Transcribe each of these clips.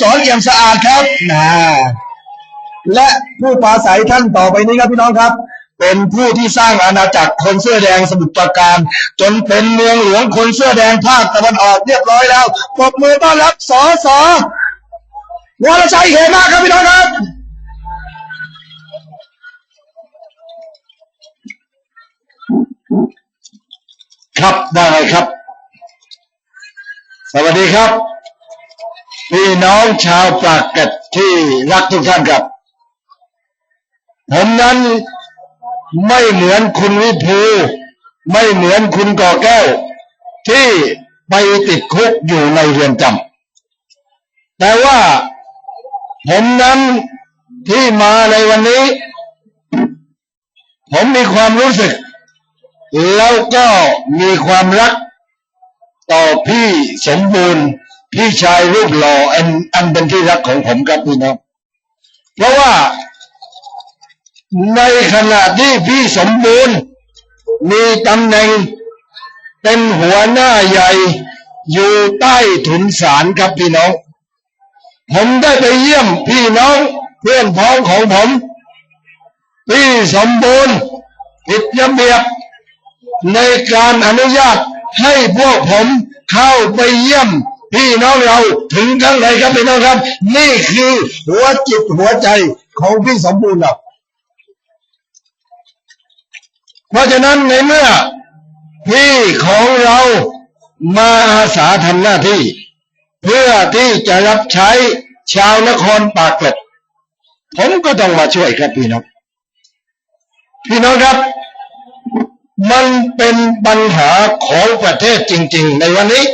สอนเอี่ยมสะอาดครับนะและผู้ปราศัยท่านต่อไปนี้ครับพี่น้องครับ เป็นผู้ที่สร้างอาณาจักรคนเสื้อแดงสมุทรปราการ จนเป็นเมืองหลวงคนเสื้อแดงภาคตะวันออกเรียบร้อยแล้วปรบมือต้อนรับสอสอวรชัยเหมากครับพี่น้องครับครับได้ครับ สวัสดีครับ พี่น้องชาวปากเกร็ดที่รักทุกท่านครับ ผมนั้นไม่เหมือนคุณวิภูไม่เหมือนคุณก่อแก้ว ที่ไปติดคุกอยู่ในเรือนจำแต่ว่าผมนั้นที่มาในวันนี้ ผมมีความรู้สึก แล้วก็มีความรักต่อพี่สมบูรณ์ พี่ชายรูปหล่ออันอันเป็นที่รักของผมครับพี่น้องเพราะว่าในขณะที่พี่สมบูรณ์ มีตำแหน่ง เป็นหัวหน้าใหญ่ อยู่ใต้ถุนศาลครับพี่น้อง ผมได้ไปเยี่ยมพี่น้องเพื่อนพ้องของผม พี่สมบูรณ์ผิดระเบียบ ในการอนุญาตให้พวกผมเข้าไปเยี่ยม พี่น้องเราถึงข้างในครับพี่น้องครับ นี่คือหัวจิตหัวใจของพี่สมบูรณ์เราเพราะฉะนั้นในเมื่อ พี่ของเรามาอาสาทำหน้าที่ เพื่อที่จะรับใช้ชาวนครปากเกร็ดผมก็ต้องมาช่วยครับพี่น้องพี่น้องครับ มันเป็นปัญหาของประเทศจริง ๆ ในวันนี้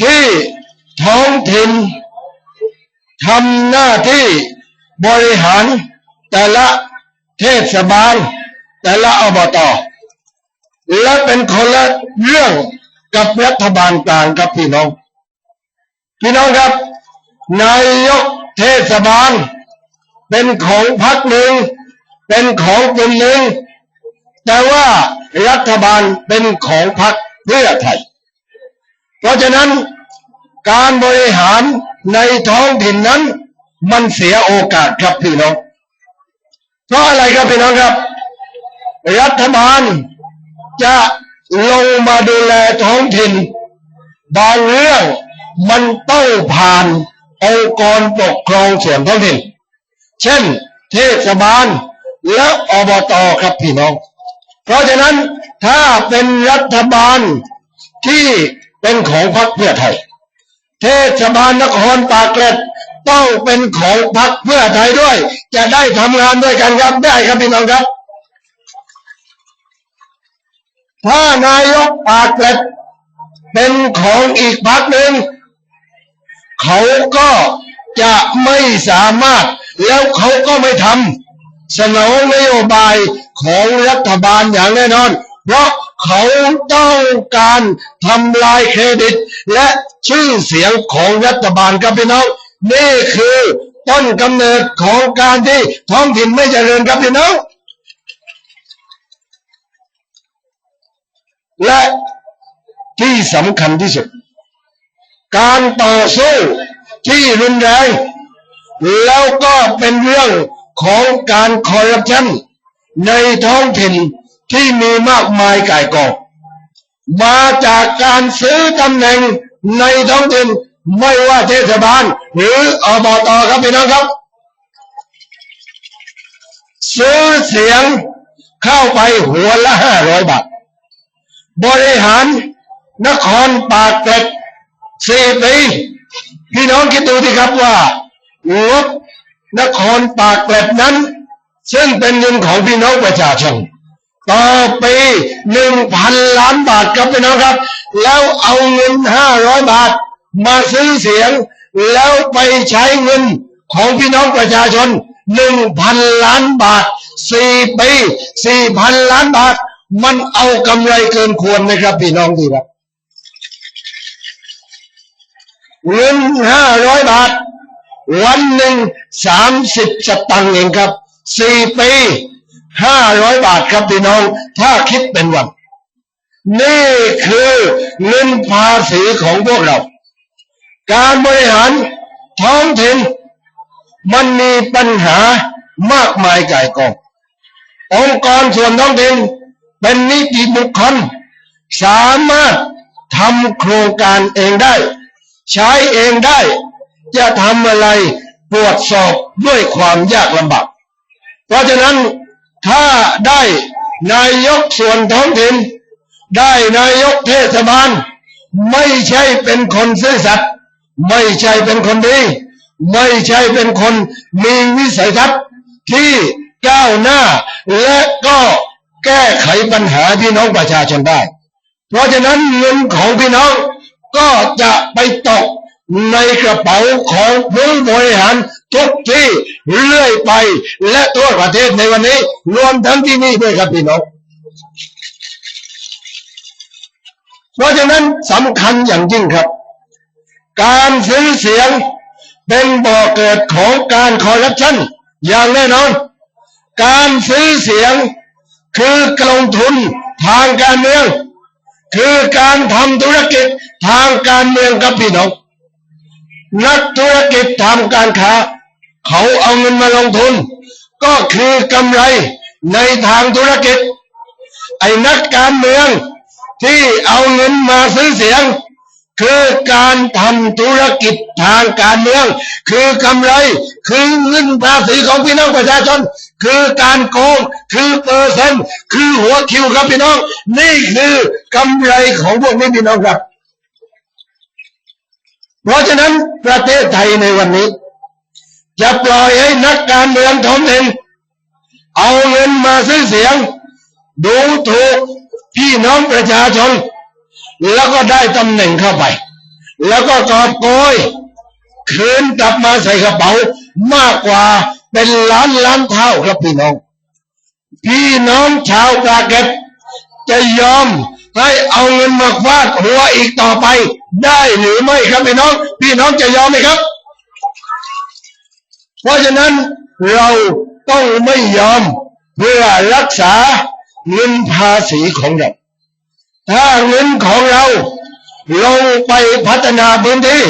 ที่ท้องถิ่นทำหน้าที่บริหารแต่ละเทศบาล แต่ละอบตและเป็นคนละเรื่องกับรัฐบาลกลางครับพี่น้อง พี่น้องครับ นายกเทศบาล เป็นของพรรคหนึ่ง เป็นของกลุ่มหนึ่ง แต่ว่ารัฐบาลเป็นของพรรคเพื่อไทย เพราะฉะนั้นการบริหารในท้องถิ่นนั้น มันเสียโอกาสครับพี่น้อง เพราะอะไรครับพี่น้องครับ รัฐบาลจะลงมาดูแลท้องถิ่น บางเรื่องมันต้องผ่านองค์กรปกครองส่วนท้องถิ่น เช่น เทศบาลและอบตครับพี่น้อง เพราะฉะนั้นถ้าเป็นรัฐบาลที่ เป็นของพรรคเพื่อไทย เทศบาลนครปากเกร็ดต้องเป็นของพรรคเพื่อไทยด้วย จะได้ทำงานด้วยกันครับได้ครับพี่น้องครับ ถ้านายกปากเกร็ดเป็นของอีกพรรคหนึ่งเขาก็จะไม่สามารถแล้วเขาก็ไม่ทำสนองนโยบายของรัฐบาลอย่างแน่นอน เพราะ เขาต้องการทำลายเครดิต และชื่อเสียงของรัฐบาลครับพี่น้อง นี่คือต้นกำเนิดของการที่ท้องถิ่นไม่เจริญครับพี่น้อง และที่สำคัญที่สุด การต่อสู้ที่รุนแรงแล้วก็เป็นเรื่องของการคอร์รัปชันในท้องถิ่น ที่มีมากมายก่ายกองมาจากการซื้อตำแหน่งในท้องถิ่นไม่ว่าเทศบาล หรืออบตครับพี่น้องครับ ซื้อเสียงเข้าไปหัวละห้าร้อยบาท บริหารนครปากเกร็ดสี่ปีพี่น้องคิดดูสิครับว่างบนครปากเกร็ดนั้น ซึ่งเป็นเงินของพี่น้องประชาชน ต่อปีหนึ่งพันล้านบาทครับพี่น้องครับ แล้วเอาเงินห้าร้อยบาท มาซื้อเสียง แล้วไปใช้เงินของพี่น้องประชาชนหนึ่งพันล้านบาทสี่ปีสี่พันล้านบาท มันเอากำไรเกินควรนะครับ พี่น้องที่รักเงินห้าร้อยบาท วันหนึ่งสามสิบสตังค์เองครับสี่ปี ห้าร้อยบาทครับพี่น้อง ถ้าคิดเป็นวัน นี่คือเงินภาษีของพวกเรา การบริหารท้องถิ่นมันมีปัญหามากมายไก่ายกอง องค์กรส่วนท้องถิ่นเป็นนิติบุคคลสามารถทำโครงการเองได้ ใช้เองได้ จะทำอะไรตรวจสอบด้วยความยากลำบาก เพราะฉะนั้น ถ้าได้นายกส่วนท้องถิ่นได้นายกเทศบาล ไม่ใช่เป็นคนซื่อสัตย์ไม่ใช่เป็นคนดี ไม่ใช่เป็นคนมีวิสัยทัศน์ที่ก้าวหน้า และก็แก้ไขปัญหาพี่น้องประชาชนได้ เพราะฉะนั้นเงินของพี่น้องก็จะไปตก ในกระเป๋าของผู้บริหารทุกที่เรื่อยไป และทั่วประเทศในวันนี้ รวมทั้งที่นี่ด้วยครับพี่น้องเพราะฉะนั้นสำคัญอย่างยิ่งครับ การซื้อเสียงเป็นบ่อเกิดของการคอร์รัปชันอย่างแน่นอน การซื้อเสียงคือการลงทุนทางการเมือง คือการทำธุรกิจทางการเมืองกับพี่น้อง นักธุรกิจทำการค้า เขาเอาเงินมาลงทุน ก็คือกำไรในทางธุรกิจ ไอ้นักการเมืองที่เอาเงินมาซื้อเสียง คือการทำธุรกิจทางการเมือง คือกำไร คือเงินภาษีของพี่น้องประชาชน คือการโกง คือเปอร์เซ็นต์ คือหัวคิวครับพี่น้อง นี่คือกำไรของพวกนี้พี่น้องครับ เพราะฉะนั้นประเทศไทยในวันนี้ จะปล่อยให้นักการเมืองท้องถิ่นเอาเงินมาซื้อเสียง ดูถูกพี่น้องประชาชน แล้วก็ได้ตำแหน่งเข้าไป แล้วก็กอบโกยคืนกลับมาใส่กระเป๋ามากกว่าเป็นล้านล้านเท่าครับพี่น้อง พี่น้องชาวกาเก็ตจะยอม ให้เอาเงินมาฟาดหัวอีกต่อไป ได้หรือไม่ครับพี่น้อง พี่น้องจะยอมไหมครับ เพราะฉะนั้นเราต้องไม่ยอมเพื่อรักษาเงินภาษีของเรา ถ้าเงินของเราลงไปพัฒนาพื้นที่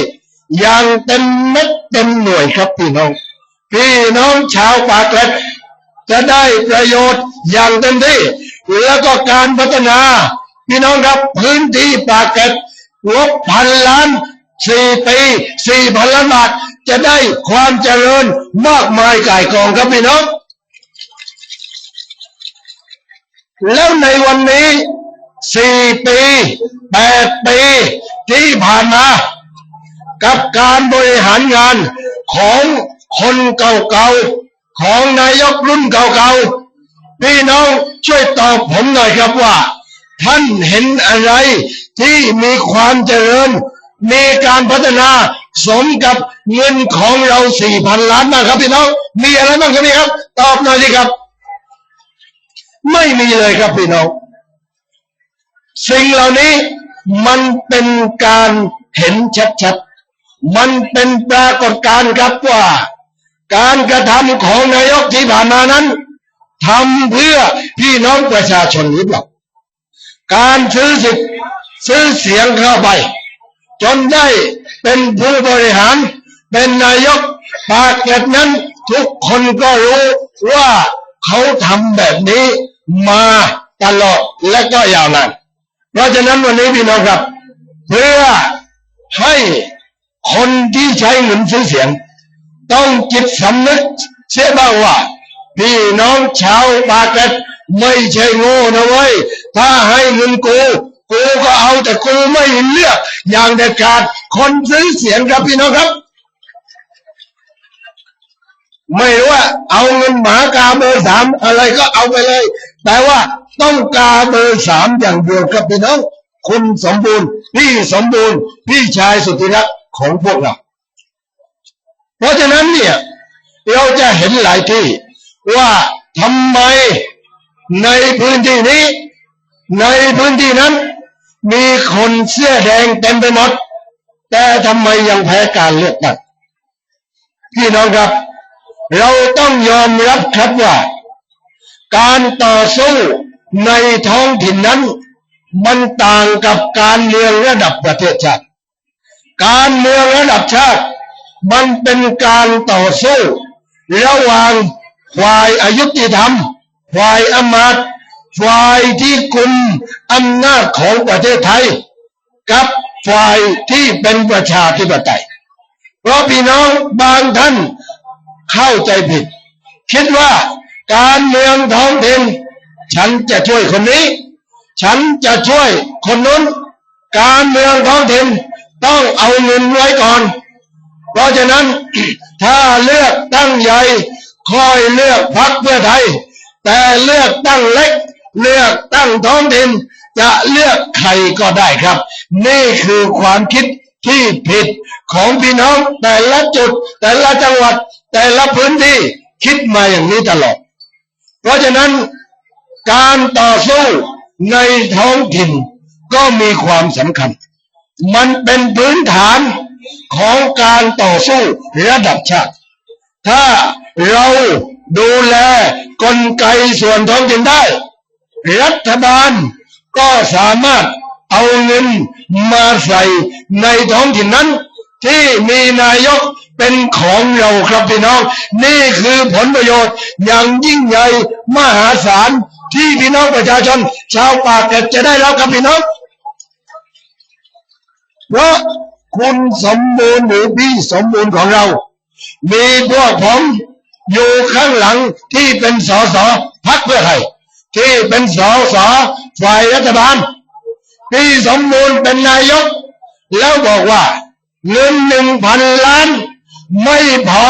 อย่างเต็มเม็ดเต็มหน่วยครับพี่น้อง พี่น้องชาวปากเกร็ดจะได้ประโยชน์อย่างเต็มที่ แล้วก็การพัฒนา พี่น้องครับพื้นที่ปากเกร็ดงบพันล้านสี่ปีสี่พันล้านบาทจะได้ความเจริญมากมายก่ายกองครับพี่น้อง แล้วในวันนี้สี่ปีแปดปีที่ผ่านมากับการบริหารงานของคนเก่าๆ ของนายกรุ่นเก่าๆ พี่น้องช่วยตอบผมหน่อยครับว่า ท่านเห็นอะไรที่มีความเจริญ มีการพัฒนาสมกับเงินของเราสี่พันล้านบ้างครับพี่น้อง มีอะไรบ้างครับพี่ครับ ตอบหน่อยสิครับ ไม่มีเลยครับพี่น้อง สิ่งเหล่านี้มันเป็นการเห็นชัดๆ มันเป็นปรากฏการณ์ครับว่า การกระทำของนายกที่ผ่านมานั้นทำเพื่อพี่น้องประชาชนหรือเปล่า การซื้อสิทธิ์ซื้อเสียงเข้าไป จนได้เป็นผู้บริหาร เป็นนายกปากเกร็ดนั้นทุกคนก็รู้ว่าเขาทำแบบนี้มาตลอดและก็ยาวนานเพราะฉะนั้นวันนี้พี่น้องครับ เพื่อให้คนที่ใช้เงินซื้อเสียง ต้องจิตสำนึกเสียบ้างว่าพี่น้องชาวปากเกร็ ไม่ใช่โง่นะเว้ย ถ้าให้เงินกู กูก็เอาแต่กูไม่เลือก อย่างเด็ดขาดคนซื้อเสียงครับพี่น้องครับ ไม่รู้ว่า เอาเงินหมากาเบอร์สามอะไรก็เอาไปเลย แต่ว่าต้องกาเบอร์สามอย่างเดียวครับพี่น้อง คุณสมบูรณ์ พี่สมบูรณ์ พี่ชายสุดที่รักของพวกเรา เพราะฉะนั้นเนี่ย เราจะเห็นหลายที่ว่าทำไม ในพื้นที่นี้ ในพื้นที่นั้น มีคนเสื้อแดงเต็มไปหมด แต่ทำไมยังแพ้การเลือกตั้งพี่น้องครับ เราต้องยอมรับครับว่า การต่อสู้ในท้องถิ่นนั้น มันต่างกับการเมืองระดับประเทศชาติ การเมืองระดับชาติ มันเป็นการต่อสู้ ระหว่างฝ่ายอายุติธรรม ฝ่ายอำมาตย์ฝ่ายที่กุมอำนาจของประเทศไทย กับฝ่ายที่เป็นประชาธิปไตย เพราะพี่น้องบางท่านเข้าใจผิด คิดว่าการเมืองท้องถิ่นฉันจะช่วยคนนี้ ฉันจะช่วยคนนู้น การเมืองท้องถิ่นต้องเอาเงินไว้ก่อน เพราะฉะนั้นถ้าเลือกตั้งใหญ่คอยเลือกพรรคเพื่อไทย แต่เลือกตั้งเล็ก เลือกตั้งท้องถิ่นจะเลือกใครก็ได้ครับ นี่คือความคิดที่ผิดของพี่น้องแต่ละจุด แต่ละจังหวัด แต่ละพื้นที่คิดมาอย่างนี้ตลอด เพราะฉะนั้นการต่อสู้ในท้องถิ่นก็มีความสำคัญ มันเป็นพื้นฐานของการต่อสู้ระดับชาติ ถ้าเรา ดูแลกลไกส่วนท้องถิ่นได้ รัฐบาลก็สามารถเอาเงินมาใส่ในท้องถิ่นนั้น ที่มีนายกเป็นของเราครับพี่น้อง นี่คือผลประโยชน์อย่างยิ่งใหญ่มหาศาลที่พี่น้องประชาชน ชาวปากเกร็ดจะได้รับครับพี่น้องเพราะคุณสมบูรณ์หรือพี่สมบูรณ์ของเรา มีพวกผม อยู่ข้างหลังที่เป็นสสพักเพื่อไทยที่เป็นสสฝ่ายรัฐบาลพี่สมบูรณ์เป็นนายก แล้วบอกว่าเงินหนึ่งพันล้าน ไม่พอ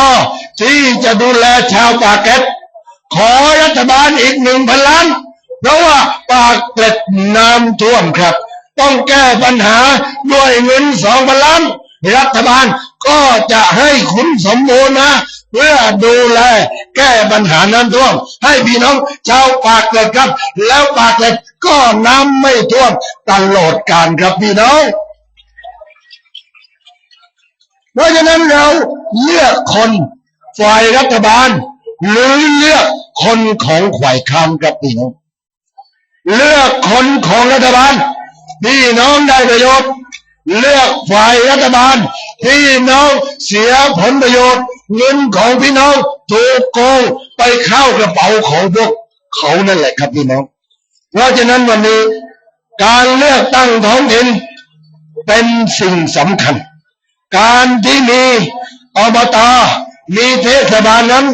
ที่จะดูแลชาวปากเกร็ดขอรัฐบาลอีกหนึ่งพันล้าน เพราะว่าปากเกร็ดน้ำท่วมครับ ต้องแก้ปัญหาด้วยเงินสองพันล้าน รัฐบาลก็จะให้คุณสมบูรณ์นะ เพื่อดูแลแก้ปัญหาน้ำท่วม ให้พี่น้องชาวปากเกร็ดครับ แล้วปากเกร็ดก็น้ำไม่ท่วมตลอดกาลครับพี่น้องเพราะฉะนั้นเราเลือกคนฝ่ายรัฐบาล หรือเลือกคนของฝ่ายค้านครับพี่น้องเลือกคนของรัฐบาลพี่น้องได้ประโยชน์ เลือกฝ่ายรัฐบาลพี่น้องเสียผลประโยชน์ เงินของพี่น้องถูกโกงไปเข้ากระเป๋าของพวกเขานั่นแหละครับพี่น้อง เพราะฉะนั้นวันนี้การเลือกตั้งท้องถิ่นเป็นสิ่งสำคัญ การที่มีอบตมีเทศบาลนั้น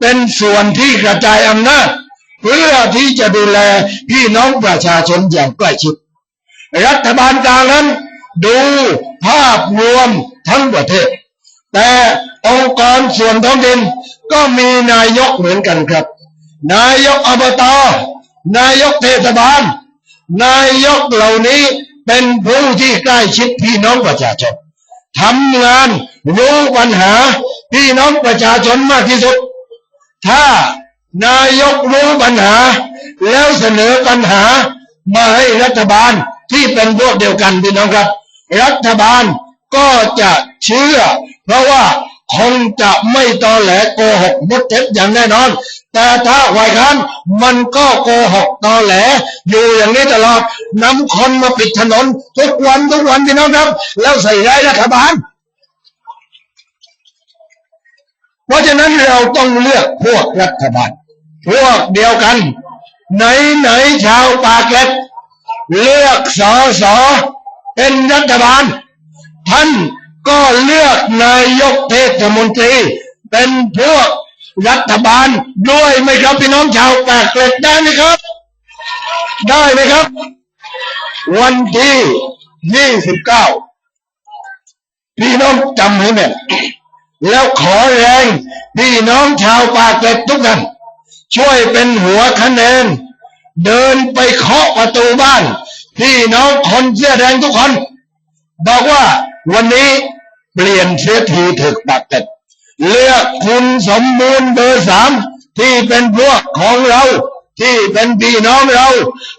เป็นส่วนที่กระจายอำนาจเพื่อที่จะดูแลพี่น้องประชาชนอย่างใกล้ชิด รัฐบาลกลางนั้นดูภาพรวมทั้งประเทศ แต่ องค์กรส่วนท้องถิ่นก็มีนายกเหมือนกันครับ นายกอบตนายกเทศบาล นายกเหล่านี้เป็นผู้ที่ใกล้ชิดพี่น้องประชาชนทำงานรู้ปัญหาพี่น้องประชาชนมากที่สุด ถ้านายกรู้ปัญหา แล้วเสนอปัญหามาให้รัฐบาลที่เป็นพวกเดียวกันพี่น้องครับ รัฐบาลก็จะเชื่อ เพราะว่า คงจะไม่ตอแหลโกหกมดเท็จอย่างแน่นอน แต่ถ้าฝ่ายค้านมันก็โกหกตอแหล อยู่อย่างนี้ตลอดนำคนมาปิดถนน ทุกวันทุกวันพี่น้องครับ แล้วใส่ร้ายรัฐบาลเพราะฉะนั้นเราต้องเลือกพวกรัฐบาลพวกเดียวกัน ไหนไหนชาวปากเกร็ดเลือกสอสอเป็นรัฐบาลท่าน ก็เลือกนายกเทศมนตรี เป็นพวกรัฐบาลด้วยไหมครับพี่น้องชาวปากเกร็ดได้ไหมครับ ได้ไหมครับ วันที่ยี่สิบเก้าพี่น้องจำให้แม่นแล้วขอแรงพี่น้องชาวปากเกร็ดทุกท่านช่วยเป็นหัวคะแนน เดินไปเคาะประตูบ้าน พี่น้องคนเสื้อแดงทุกคน บอกว่าวันนี้ เปลี่ยนเสียทีถึกปากเกร็ดเลือกคุณสมบูรณ์เบอร์สามที่เป็นพวกของเรา ที่เป็นพี่น้องเรา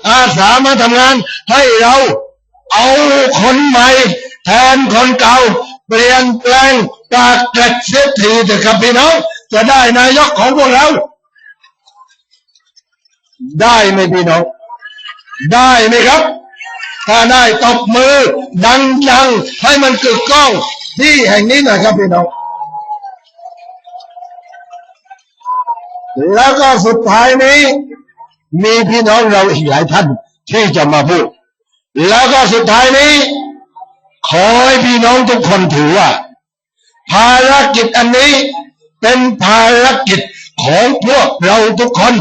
อาสามาทำงานให้เราเอาคนใหม่ แทนคนเก่า เปลี่ยนแปลงปากเกร็ดเสียทีเถอะครับพี่น้อง จะได้นายกของพวกเรา ได้ไหมพี่น้อง ได้ไหมครับ ถ้าได้ตบมือ ดังๆให้มันกึกก้อง ที่แห่งนี้หนะครับพี่น้องแล้วก็สุดท้ายนี้ มีพี่น้องเราอีกหลายท่านที่จะมาพูด แล้วก็สุดท้ายนี้ ขอให้พี่น้องทุกคนถือว่า ภารกิจอันนี้เป็นภารกิจของพวกเราทุกคน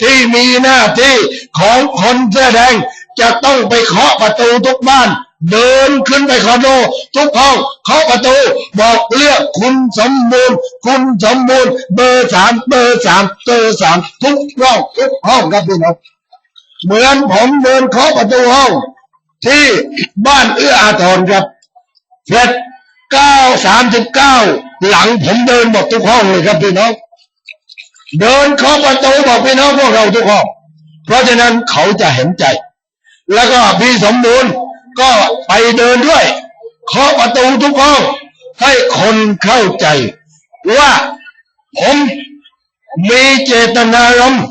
ที่มีหน้าที่ของคนเสื้อแดงจะต้องไปเคาะประตูทุกบ้าน เดินขึ้นไปคอนโดทุกห้องเคาะประตู บอกเลือกคุณสมบูรณ์ คุณสมบูรณ์เบอร์สามเบอร์สามเบอร์สามทุกห้องทุกห้องครับพี่น้องเหมือนผมเดินเคาะประตูห้อง ที่บ้านเอื้ออาทรครับเสเก้าสามสิบเก้าหลังผมเดินหมดทุกห้องเลยครับพี่น้องเดินเคาะประตูบอกพี่น้องพวกเราทุกห้องเพราะฉะนั้นเขาจะเห็นใจ แล้วก็พี่สมบูรณ์ ก็ไปเดินด้วยเคาะประตูทุกห้องให้คนเข้าใจ ว่าผมมีเจตนารมณ์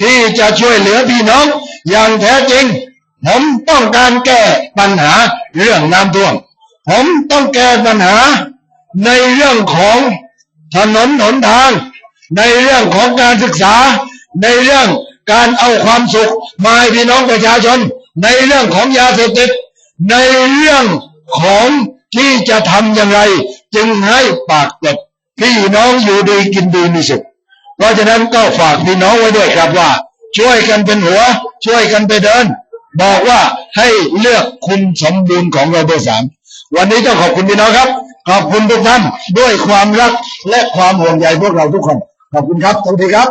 ที่จะช่วยเหลือพี่น้อง อย่างแท้จริง ผมต้องการแก้ปัญหาเรื่องน้ำท่วม ผมต้องแก้ปัญหา ในเรื่องของถนนหนทาง ในเรื่องของการศึกษา ในเรื่องการเอาความสุขมาให้พี่น้องประชาชน ในเรื่องของยาเสพติด ในเรื่องของที่จะทำอย่างไร จึงให้ปากเปิดพี่น้องอยู่ดีกินดีมีสุขเพราะฉะนั้นก็ฝากพี่น้องไว้ด้วยครับว่า ช่วยกันเป็นหัว ช่วยกันไปเดิน บอกว่าให้เลือกคุณสมบูรณ์ของเราเบอร์สามวันนี้ต้องขอบคุณพี่น้องครับ ขอบคุณทุกท่านด้วยความรักและความห่วงใยพวกเราทุกคน ขอบคุณครับสวัสดีครับ